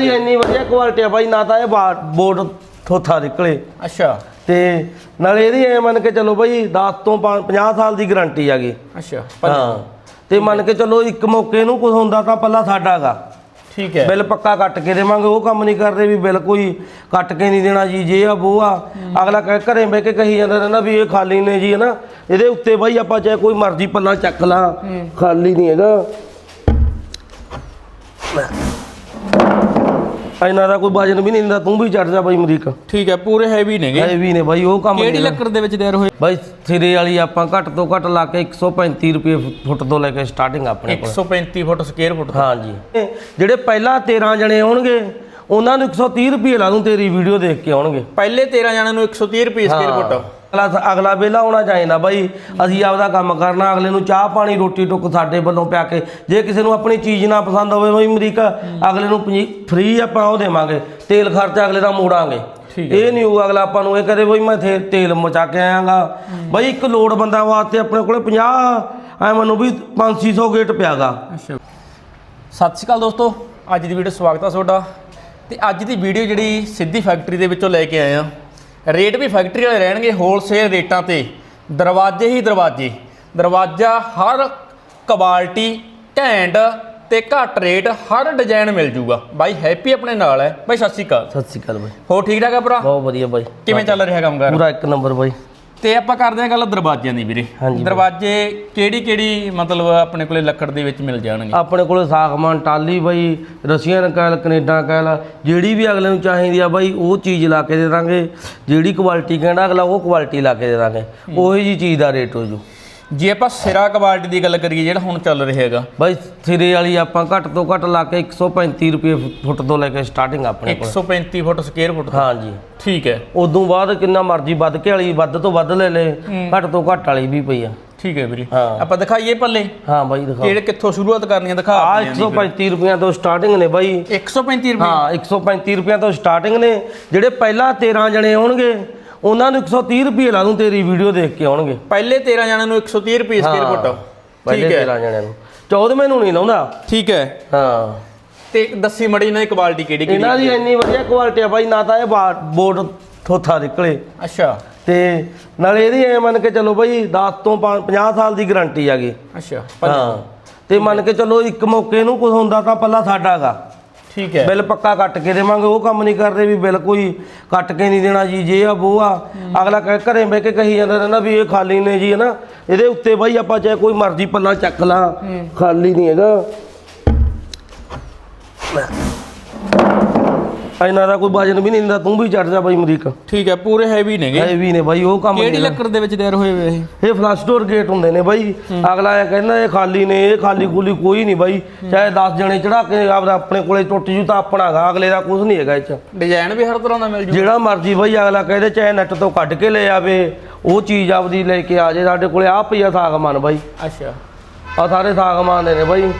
ਇਹ ਇੰਨੀ ਵਧੀਆ ਕੁਆਲਿਟੀ ਆ ਬਾਈ ਨਾ ਤਾਂ ਇਹ ਬਾ- ਬੋਰਡ ਥੋਥਾ ਨਿਕਲੇ। ਅੱਛਾ। ਤੇ ਨਾਲੇ ਇਹਦੀ ਐ ਮੰਨ ਕੇ ਚੱਲੋ ਬਾਈ 10 ਤੋਂ 50 ਸਾਲ ਦੀ ਗਾਰੰਟੀ ਆਗੀ ਅੱਛਾ ਹਾਂ ਤੇ ਮੰਨ ਕੇ ਚੱਲੋ ਇੱਕ ਮੌਕੇ ਨੂੰ ਕੁਝ ਹੁੰਦਾ ਤਾਂ ਪੱਲਾ ਸਾਡਾਗਾ ਠੀਕ ਹੈ। ਬਿੱਲ ਪੱਕਾ ਕੱਟ ਕੇ ਦੇਵਾਂਗੇ ਉਹ ਕੰਮ ਨਹੀਂ ਕਰਦੇ ਵੀ ਬਿੱਲ ਕੋਈ ਕੱਟ ਕੇ ਨਹੀਂ ਦੇਣਾ ਜੀ ਜੇ ਆ ਉਹ ਆ। ਅਗਲਾ ਕਹੇ ਘਰੇ ਬਹਿ ਕੇ ਕਹੀ ਜਾਂਦਾ ਰਹਿੰਦਾ ਵੀ ਇਹ ਖਾਲੀ ਨੇ ਜੀ ਹਨਾ। ਇਹਦੇ ਉੱਤੇ ਬਾਈ ਆਪਾਂ ਚਾਹੇ ਕੋਈ ਮਰਜ਼ੀ ਪੱਲਾ ਚੱਕ ਲਾ ਖਾਲੀ ਨਹੀਂ ਹੈਗਾ। ਇਹਨਾਂ ਦਾ ਕੋਈ ਵਜਨ ਵੀ ਨਹੀਂ ਦਿੰਦਾ ਤੂੰ ਵੀ ਚੜ ਜਾ ਬਾਈ ਅਮਰੀਕ। ਠੀਕ ਹੈ ਪੂਰੇ ਹੈਵੀ ਨੇਗੇ। ਇਹ ਵੀ ਨੇ ਬਾਈ ਉਹ ਕੰਮ ਕਿਹੜੀ ਲੱਕੜ ਦੇ ਵਿੱਚ ਤਿਆਰ ਹੋਏ? ਬਾਈ ਸਿਰੇ ਵਾਲੀ ਆਪਾਂ ਘੱਟ ਤੋਂ ਘੱਟ ਲਾ ਕੇ 135 ਰੁਪਏ ਫੁੱਟ ਤੋਂ ਲੈ ਕੇ ਸਟਾਰਟਿੰਗ ਆਪਣੇ ਕੋਲ। 135 ਫੁੱਟ ਸਕੁਅਰ ਫੁੱਟ ਹਾਂਜੀ। ਜਿਹੜੇ ਪਹਿਲਾਂ 13 ਜਣੇ ਆਉਣਗੇ ਉਹਨਾਂ ਨੂੰ 130 ਰੁਪਏ ਲਾ ਦੂੰ ਤੇਰੀ ਵੀਡੀਓ ਦੇਖ ਕੇ ਆਉਣਗੇ। ਪਹਿਲੇ 13 ਜਣਾਂ ਨੂੰ 130 ਰੁਪਏ ਸਕੁਅਰ ਫੁੱਟ। ਅਗਲਾ ਅਗਲਾ ਵੇਲਾ ਹੋਣਾ ਚਾਹੀਦਾ ਬਾਈ। ਅਸੀਂ ਆਪਦਾ ਕੰਮ ਕਰਨਾ ਅਗਲੇ ਨੂੰ ਚਾਹ ਪਾਣੀ ਰੋਟੀ ਟੁੱਕ ਸਾਡੇ ਵੱਲੋਂ ਪਿਆ ਕੇ। ਜੇ ਕਿਸੇ ਨੂੰ ਆਪਣੀ ਚੀਜ਼ ਨਾ ਪਸੰਦ ਹੋਵੇ ਬਾਈ ਅਮਰੀਕਾ ਅਗਲੇ ਨੂੰ ਫ੍ਰੀ ਆਪਾਂ ਉਹ ਦੇਵਾਂਗੇ। ਤੇਲ ਖਰਚਾ ਅਗਲੇ ਦਾ ਮੋੜਾਂਗੇ। ਇਹ ਨਹੀਂ ਹੋਊਗਾ ਅਗਲਾ ਆਪਾਂ ਨੂੰ ਇਹ ਕਰੇ ਬਈ ਮੈਂ ਤੇਲ ਮਚਾ ਕੇ ਆਇਆਗਾ। ਬਾਈ ਇੱਕ ਲੋੜ ਬੰਦਾ ਵਾਸਤੇ ਆਪਣੇ ਕੋਲੇ 50 ਐ ਮੈਨੂੰ ਵੀ 500 ਗੇਟ ਪਿਆਗਾ। ਅੱਛਾ। ਸਤਿ ਸ਼੍ਰੀ ਅਕਾਲ ਦੋਸਤੋ ਅੱਜ ਦੀ ਵੀਡੀਓ ਸਵਾਗਤ ਆ ਤੁਹਾਡਾ। ਤੇ ਅੱਜ ਦੀ ਵੀਡੀਓ ਜਿਹੜੀ ਸਿੱਧੀ ਫੈਕਟਰੀ ਦੇ ਵਿੱਚੋਂ ਲੈ ਕੇ ਆਏ ਆ। ਰੇਟ ਵੀ ਫੈਕਟਰੀ ਵਾਲੇ ਰਹਿਣਗੇ ਹੋਲਸੇਲ ਰੇਟਾਂ ਤੇ। ਦਰਵਾਜ਼ੇ ਹੀ ਦਰਵਾਜ਼ੇ। ਦਰਵਾਜ਼ਾ ਹਰ ਕੁਆਲਿਟੀ ਘੈਂਟ ਤੇ ਘੱਟ ਰੇਟ ਹਰ ਡਿਜ਼ਾਈਨ ਮਿਲ ਜੂਗਾ। ਬਾਈ ਹੈਪੀ ਆਪਣੇ ਨਾਲ ਹੈ। ਬਾਈ ਸਤਿ ਸ਼੍ਰੀ ਅਕਾਲ। ਸਤਿ ਸ਼੍ਰੀ ਅਕਾਲ ਬਾਈ। ਹੋ ਠੀਕ ਠਾਕ ਆ ਭਰਾ? ਬਹੁਤ ਵਧੀਆ ਬਾਈ। ਕਿਵੇਂ ਚੱਲ ਰਿਹਾ ਕੰਮ ਕਰ? ਪੂਰਾ ਇੱਕ ਨੰਬਰ ਬਾਈ। ਤੇ ਆਪਾਂ ਕਰਦੇ ਹਾਂ ਗੱਲ ਦਰਵਾਜ਼ਿਆਂ ਦੀ ਵੀਰੇ। ਦਰਵਾਜ਼ੇ ਕਿਹੜੀ ਕਿਹੜੀ ਮਤਲਬ ਆਪਣੇ ਕੋਲੇ ਲੱਕੜ ਦੇ ਵਿੱਚ ਮਿਲ ਜਾਣਗੇ? ਆਪਣੇ ਕੋਲ ਸਾਗਮਾਨ ਟਾਲੀ ਬਾਈ ਰਸ਼ੀਅਨ ਕੈਲ ਕੈਨੇਡਾ ਕੈਲ ਜਿਹੜੀ ਵੀ ਅਗਲੇ ਨੂੰ ਚਾਹੀਦੀ ਆ ਬਾਈ ਉਹ ਚੀਜ਼ ਲਾ ਕੇ ਦੇ ਦਾਂਗੇ। ਜਿਹੜੀ ਕੁਆਲਿਟੀ ਕਹਿੰਦਾ ਅਗਲਾ ਉਹ ਕੁਆਲਿਟੀ ਲਾ ਕੇ ਦੇ ਦਾਂਗੇ। ਉਹੀ ਜੀ ਚੀਜ਼ ਦਾ ਰੇਟ ਹੋ ਜੂ। ਜੇ ਆਪਾਂ ਸਿਰਾ ਕੁਆਲਿਟੀ ਦੀ ਗੱਲ ਕਰੀਏ ਜਿਹੜਾ ਹੁਣ ਚੱਲ ਰਿਹਾ ਹੈਗਾ। ਬਾਈ ਸਿਰੇ ਵਾਲੀ ਆਪਾਂ ਘੱਟ ਤੋਂ ਘੱਟ ਲਾ ਕੇ 135 ਰੁਪਏ ਫੁੱਟ ਤੋਂ ਲੈ ਕੇ ਸਟਾਰਟਿੰਗ ਆਪਣੇ ਕੋਲ। 135 ਫੁੱਟ ਸਕੁਅਰ ਫੁੱਟ। ਹਾਂਜੀ। ਠੀਕ ਹੈ। ਉਦੋਂ ਬਾਅਦ ਕਿੰਨਾ ਮਰਜ਼ੀ ਵੱਧ ਕੇ ਵਾਲੀ ਵੱਧ ਤੋਂ ਵੱਧ ਲੈ ਲੈ। ਘੱਟ ਤੋਂ ਘੱਟ ਵਾਲੀ ਵੀ ਪਈ ਆ। ਠੀਕ ਹੈ ਵੀਰੇ। ਹਾਂ। ਆਪਾਂ ਦਿਖਾਈਏ ਪੱਲੇ। ਹਾਂ ਬਾਈ ਦਿਖਾਓ। ਕਿਹੜੇ ਕਿੱਥੋਂ ਸ਼ੁਰੂਆਤ ਕਰਨੀ ਆ ਦਿਖਾ ਆ ਆਪਣੀਆਂ ਦੀ 135 ਰੁਪਈਆਂ ਤੋਂ ਸਟਾਰਟਿੰਗ ਨੇ ਬਾਈ। ਫਿਰ। 135 ਰੁਪਏ ਹਾਂ 135 ਰੁਪਈਆਂ ਤੋਂ ਸਟਾਰਟਿੰਗ ਨੇ। ਜਿਹੜੇ ਪਹਿਲਾਂ 13 ਜਣੇ ਆਉਣਗੇ ਉਹਨਾਂ ਨੂੰ 130 ਰੁਪਏ ਲਾ ਦੂੰ ਤੇਰੀ ਵੀਡੀਓ ਦੇਖ ਕੇ ਆਉਣਗੇ। ਪਹਿਲੇ 13 ਜਣਾਂ ਨੂੰ 130 ਰੁਪਏ ਸਕੁਅਰ ਫੁੱਟ ਪਹਿਲੇ ਠੀਕ ਹੈ। 13 ਜਣਿਆਂ ਨੂੰ। 14ਵੇਂ ਨੂੰ ਨਹੀਂ ਲਾਉਂਦਾ। ਠੀਕ ਹੈ। ਹਾਂ। ਤੇ ਦੱਸੀ ਮੜੀ ਇਹਨਾਂ ਦੀ ਕੁਆਲਿਟੀ ਕਿਹੜੀ ਕਿਹੜੀ ਇਹਨਾਂ ਦੀ ਇੰਨੀ ਵਧੀਆ ਕੁਆਲਿਟੀ ਆ ਬਾਈ ਨਾ ਤਾਂ ਇਹ ਬੋਰਡ ਥੋਥਾ ਨਿਕਲੇ। ਅੱਛਾ। ਤੇ ਨਾਲੇ ਇਹਦੀ ਐ ਮੰਨ ਕੇ ਚੱਲੋ ਬਾਈ 10 ਤੋਂ 50 ਸਾਲ ਦੀ ਗਾਰੰਟੀ ਆਗੀ ਅੱਛਾ ਹਾਂ। ਤੇ ਮੰਨ ਕੇ ਚੱਲੋ ਇੱਕ ਮੌਕੇ ਨੂੰ ਕੁਝ ਹੁੰਦਾ ਤਾਂ ਪੱਲਾ ਸਾਡਾਗਾ ਠੀਕ ਹੈ। ਬਿੱਲ ਪੱਕਾ ਕੱਟ ਕੇ ਦੇਵਾਂਗੇ, ਉਹ ਕੰਮ ਨਹੀਂ ਕਰਦੇ ਵੀ ਬਿੱਲ ਕੋਈ ਕੱਟ ਕੇ ਨਹੀਂ ਦੇਣਾ ਜੀ, ਜੇ ਆ ਉਹ ਆ। ਅਗਲਾ ਕਹੇ ਘਰੇ ਬਹਿ ਕੇ ਕਹੀ ਜਾਂਦਾ ਰਹਿੰਦਾ ਵੀ ਇਹ ਖਾਲੀ ਨੇ ਜੀ, ਹਨਾ। ਇਹਦੇ ਉੱਤੇ ਬਾਈ ਆਪਾਂ ਚਾਹੇ ਕੋਈ ਮਰਜ਼ੀ ਪੱਲਾ ਚੱਕ ਲਾ, ਖਾਲੀ ਨਹੀਂ ਹੈਗਾ। ਇਹਨਾਂ ਦਾ ਕੋਈ ਵਜਨ ਵੀ ਨਹੀਂ ਦਿੰਦਾ ਤੂੰ ਵੀ ਚੜ ਜਾ ਬਾਈ ਅਮਰੀਕ। ਠੀਕ ਹੈ ਪੂਰੇ ਹੈਵੀ ਨੇਗੇ। ਇਹ ਵੀ ਨੇ ਬਾਈ ਉਹ ਕੰਮ ਕਿਹੜੀ ਨਹੀਂ ਲੱਕੜ ਦੇ ਵਿੱਚ ਤਿਆਰ ਹੋਏ ਹੋਏ ਇਹ? ਇਹ ਫਲਸ਼ ਡੋਰ ਗੇਟ ਹੁੰਦੇ ਨੇ ਬਾਈ। ਅਗਲਾ ਇਹ ਕਹਿੰਦਾ ਇਹ ਖਾਲੀ ਨੇ ਇਹ ਖਾਲੀ ਖੁਲੀ ਕੋਈ ਨਹੀਂ ਬਾਈ। ਚਾਹੇ 10 ਜਣੇ ਚੜਾ ਕੇ ਆਪਦਾ ਆਪਣੇ ਕੋਲੇ ਟੁੱਟ ਜੂ ਤਾਂ ਆਪਣਾਗਾ ਅਗਲੇ ਦਾ ਕੁਝ ਨਹੀਂ ਹੈਗਾ ਇਹ ਚ। ਡਿਜ਼ਾਈਨ ਵੀ ਹਰ ਤਰ੍ਹਾਂ ਦਾ ਮਿਲ ਜੂ। ਜਿਹੜਾ ਮਰਜ਼ੀ ਬਾਈ ਅਗਲਾ ਕਹਿੰਦੇ ਚਾਹੇ ਨੈਟ ਤੋਂ ਕੱਢ ਕੇ ਲੈ ਆਵੇ ਉਹ ਚੀਜ਼ ਆਪਦੀ ਲੈ ਕੇ ਆ ਜੇ ਸਾਡੇ ਕੋਲੇ ਆ ਪਈਆ ਸਾਗਮਾਨ ਬਾਈ। ਅੱਛਾ। ਆ ਸਾਰੇ ਸਾਗਮਾਨ ਦੇ ਨੇ ਬਾਈ।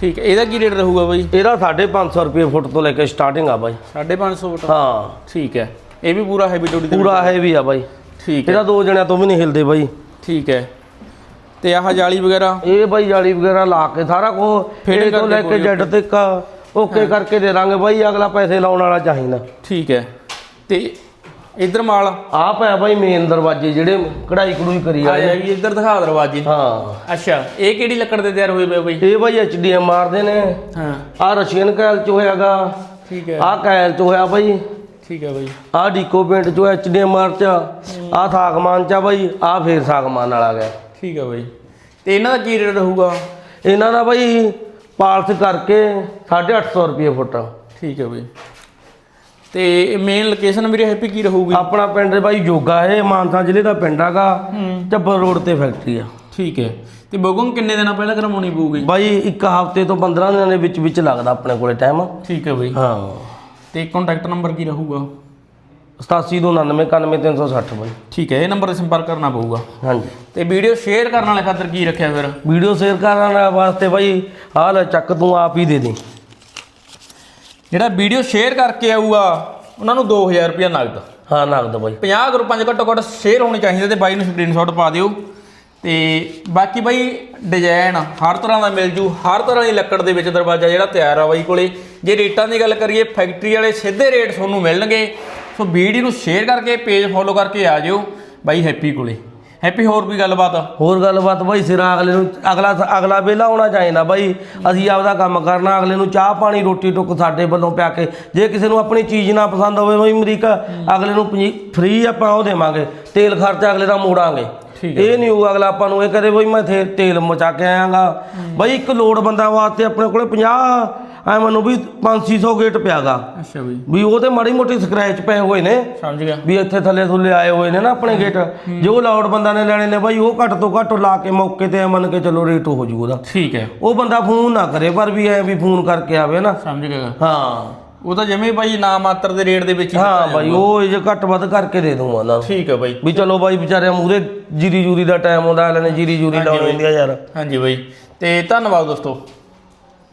ਠੀਕ ਹੈ ਇਹਦਾ ਕੀ ਰੇਟ ਰਹੂਗਾ ਬਾਈ? ਇਹਦਾ 550 ਰੁਪਏ ਫੁੱਟ ਤੋਂ ਲੈ ਕੇ ਸਟਾਰਟਿੰਗ ਆ ਬਾਈ। 550 ਫੁੱਟ? ਹਾਂ। ਠੀਕ ਹੈ। ਇਹ ਵੀ ਪੂਰਾ ਹੈਵੀ ਡਿਊਟੀ ਪੂਰਾ ਹੈਵੀ ਆ ਬਾਈ। ਠੀਕ ਹੈ। ਇਹਦਾ ਦੋ ਜਣਿਆਂ ਤੋਂ ਵੀ ਨਹੀਂ ਹਿਲਦੇ ਬਾਈ। ਠੀਕ ਹੈ। ਤੇ ਆਹ ਜਾਲੀ ਵਗੈਰਾ? ਇਹ ਬਾਈ ਜਾਲੀ ਵਗੈਰਾ ਲਾ ਕੇ ਸਾਰਾ ਕੋ Fitting ਇਹ ਤੋਂ ਲੈ ਕੇ ਜੱਡ ਤੱਕ ਓਕੇ ਕਰਕੇ ਦੇ ਦਾਂਗੇ ਬਾਈ ਅਗਲਾ ਪੈਸੇ ਲਾਉਣ ਵਾਲਾ ਚਾਹੀਦਾ। ਠੀਕ ਹੈ। ਤੇ ਇਧਰ ਮਾਲ। ਆਪ ਹੈ ਬਾਈ ਮੇਨ ਦਰਵਾਜ਼ੇ ਜਿਹੜੇ ਕਢਾਈ ਕਢੂਈ ਕਰੀ ਆ ਆ ਜਾਈ ਇਧਰ ਦਿਖਾ ਦਰਵਾਜ਼ੇ। ਹਾਂ। ਅੱਛਾ ਇਹ ਕਿਹੜੀ ਲੱਕੜ ਦੇ ਤਿਆਰ ਹੋਏ ਪਏ ਬਾਈ? ਇਹ ਬਾਈ ਐਚਡੀਐਮ ਮਾਰਦੇ ਨੇ। ਹਾਂ। ਆ ਰਸ਼ੀਅਨ ਕੈਲ ਚ ਹੋਇਆਗਾ ਠੀਕ ਹੈ। ਆ ਕੈਲ ਚ ਹੋਇਆ ਬਾਈ। ਠੀਕ ਹੈ ਬਾਈ। ਆ ਡੀਕੋ ਪੇਂਟ ਚ ਐਚਡੀਐਮ ਮਾਰ ਚ। ਆ ਸਾਗਮਾਨ ਚ ਆ ਬਾਈ। ਆ ਫੇਰ ਸਾਗਮਾਨ ਵਾਲਾ ਗਿਆ ਠੀਕ ਹੈ ਬਾਈ। ਤੇ ਇਹਨਾਂ ਦਾ ਕੀ ਰੇਟ ਰਹੂਗਾ? ਇਹਨਾਂ ਦਾ ਬਾਈ ਪਾਲਸ ਕਰਕੇ 850 ਰੁਪਏ ਫੁੱਟ। ਠੀਕ ਹੈ ਬਾਈ। ਤੇ ਮੇਨ ਲੋਕੇਸ਼ਨ ਵੀਰੇ ਹੈਪੀ ਕੀ ਰਹੂਗੀ? ਆਪਣਾ ਪਿੰਡ ਬਾਈ ਜੋਗਾ ਇਹ ਮਾਨਸਾ ਜ਼ਿਲ੍ਹੇ ਦਾ ਪਿੰਡ ਹੈਗਾ। ਚੱਬਰ ਰੋਡ ਤੇ ਫੈਕਟਰੀ ਆ। ਠੀਕ ਹੈ। ਤੇ ਬੁਕਿੰਗ ਕਿੰਨੇ ਦਿਨਾਂ ਪਹਿਲਾਂ ਕਰਵਾਉਣੀ ਪਊਗੀ? ਬਾਈ ਇੱਕ ਹਫ਼ਤੇ ਤੋਂ 15 ਦਿਨਾਂ ਦੇ ਵਿੱਚ ਵਿੱਚ ਲੱਗਦਾ ਆਪਣੇ ਕੋਲੇ ਟਾਈਮ ਠੀਕ ਹੈ ਬਾਈ। ਹਾਂ। ਤੇ ਕੰਟੈਕਟ ਨੰਬਰ ਕੀ ਰਹੂਗਾ? 8729919360 ਬਾਈ। ਠੀਕ ਹੈ ਇਹ ਨੰਬਰ ਤੇ ਸੰਪਰਕ ਕਰਨਾ ਪਊਗਾ। ਹਾਂਜੀ। ਤੇ ਵੀਡੀਓ ਸ਼ੇਅਰ ਕਰਨ ਵਾਲੇ ਖਾਤਰ ਕੀ ਰੱਖਿਆ ਫਿਰ? ਵੀਡੀਓ ਸ਼ੇਅਰ ਕਰਨ ਵਾਸਤੇ ਬਾਈ ਆਹ ਲੈ ਚੱਕ ਤੂੰ ਆਪ ਹੀ ਦੇ ਦੇ। ਜਿਹੜਾ ਵੀਡੀਓ ਸ਼ੇਅਰ ਕਰਕੇ ਆਊਗਾ ਉਹਨਾਂ ਨੂੰ 2000 ਰੁਪਇਆ ਨਗਦ। ਹਾਂ ਨਗਦ ਬਾਈ। 50 ਗਰੁੱਪਾਂ 'ਚ ਘੱਟੋ ਘੱਟ ਸ਼ੇਅਰ ਹੋਣੇ ਚਾਹੀਦੇ ਤੇ ਬਾਈ ਨੂੰ ਸਕਰੀਨਸ਼ਾਟ ਪਾ ਦਿਓ। ਤੇ ਬਾਕੀ ਬਾਈ ਡਿਜ਼ਾਈਨ ਹਰ ਤਰ੍ਹਾਂ ਦਾ ਮਿਲ ਜੂ ਹਰ ਤਰ੍ਹਾਂ ਦੀ ਲੱਕੜ ਦੇ ਵਿੱਚ ਦਰਵਾਜ਼ਾ ਜਿਹੜਾ ਤਿਆਰ ਆ ਬਾਈ ਕੋਲੇ। ਜੇ ਰੇਟਾਂ ਦੀ ਗੱਲ ਕਰੀਏ ਫੈਕਟਰੀ ਵਾਲੇ ਸਿੱਧੇ ਰੇਟ ਤੁਹਾਨੂੰ ਮਿਲਣਗੇ। ਸੋ ਵੀਡੀਓ ਨੂੰ ਸ਼ੇਅਰ ਕਰਕੇ ਪੇਜ ਫੋਲੋ ਕਰਕੇ ਆ ਜਿਓ। ਬਾਈ ਹੈਪੀ ਕੋਲੇ। ਹੈਪੀ ਹੋਰ ਕੋਈ ਗੱਲਬਾਤ? ਹੋਰ ਗੱਲਬਾਤ ਬਾਈ ਸਿਰਾ ਅਗਲੇ ਨੂੰ ਅਗਲਾ ਅਗਲਾ ਵੇਲਾ ਹੋਣਾ ਚਾਹੀਦਾ ਬਾਈ। ਅਸੀਂ ਆਪਦਾ ਕੰਮ ਕਰਨਾ ਅਗਲੇ ਨੂੰ ਚਾਹ ਪਾਣੀ ਰੋਟੀ ਟੁੱਕ ਸਾਡੇ ਵੱਲੋਂ ਪਿਆ ਕੇ। ਜੇ ਕਿਸੇ ਨੂੰ ਆਪਣੀ ਚੀਜ਼ ਨਾ ਪਸੰਦ ਹੋਵੇ ਬਾਈ ਅਮਰੀਕਾ ਅਗਲੇ ਨੂੰ ਫ੍ਰੀ ਆਪਾਂ ਉਹ ਦੇਵਾਂਗੇ। ਤੇਲ ਖਰਚਾ ਅਗਲੇ ਦਾ ਮੋੜਾਂਗੇ। ਇਹ ਨਹੀਂ ਹੋਊ ਅਗਲਾ ਆਪਾਂ ਨੂੰ ਇਹ ਕਦੇ ਬਈ ਮੈਂ ਤੇਲ ਮਚਾ ਕੇ ਆਇਆਗਾ। ਬਾਈ ਇੱਕ ਲੋੜ ਬੰਦਾ ਵਾਸਤੇ ਆਪਣੇ ਕੋਲੇ 50 ਐ ਮੈਨੂੰ ਵੀ 500 ਗੇਟ ਪਿਆਗਾ। ਅੱਛਾ ਬਾਈ। ਵੀ ਉਹ ਤੇ ਮਾੜੀ ਮੋਟੀ ਸਕ੍ਰੈਚ ਪਏ ਹੋਏ ਨੇ। ਸਮਝ ਗਿਆ। ਵੀ ਇੱਥੇ ਥੱਲੇ ਥੁੱਲੇ ਆਏ ਹੋਏ ਨੇ ਨਾ ਆਪਣੇ ਗੇਟ। ਜੋ ਲਾਉਡ ਬੰਦਾ ਨੇ ਲੈਣੇ ਨੇ ਬਾਈ ਉਹ ਘੱਟ ਤੋਂ ਘੱਟ ਲਾ ਕੇ ਮੌਕੇ ਤੇ ਐਂ ਮੰਨ ਕੇ ਚਲੋ ਰੇਟ ਹੋ ਜੂ ਉਹਦਾ। ਠੀਕ ਹੈ। ਉਹ ਬੰਦਾ ਫੋਨ ਨਾ ਕਰੇ ਪਰ ਵੀ ਐ ਵੀ ਫੋਨ ਕਰਕੇ ਆਵੇ ਨਾ। ਸਮਝ ਗਿਆ। ਹਾਂ। ਉਹ ਤਾਂ ਜਿਵੇਂ ਬਾਈ ਨਾ ਮਾਤਰ ਦੇ ਰੇਟ ਦੇ ਵਿੱਚ ਹੀ ਬਾਈ ਉਹ ਜੇ ਘੱਟ ਵੱਧ ਕਰਕੇ ਦੇ ਦੂੰਗਾ ਨੂੰ। ਠੀਕ ਹੈ ਬਾਈ। ਵੀ ਚਲੋ ਬਾਈ ਵਿਚਾਰਿਆਂ ਮੂਰੇ ਜੀਰੀ ਜੂਰੀ ਦਾ ਟਾਈਮ ਆਉਂਦਾ ਅਗਲੇ ਨੇ ਜੀਰੀ ਜੂਰੀ ਲਾਉਣੀ ਹੁੰਦੀ ਆ ਯਾਰ। ਹਾਂਜੀ ਬਾਈ। ਤੇ ਧੰਨਵਾਦ ਦੋਸਤੋ।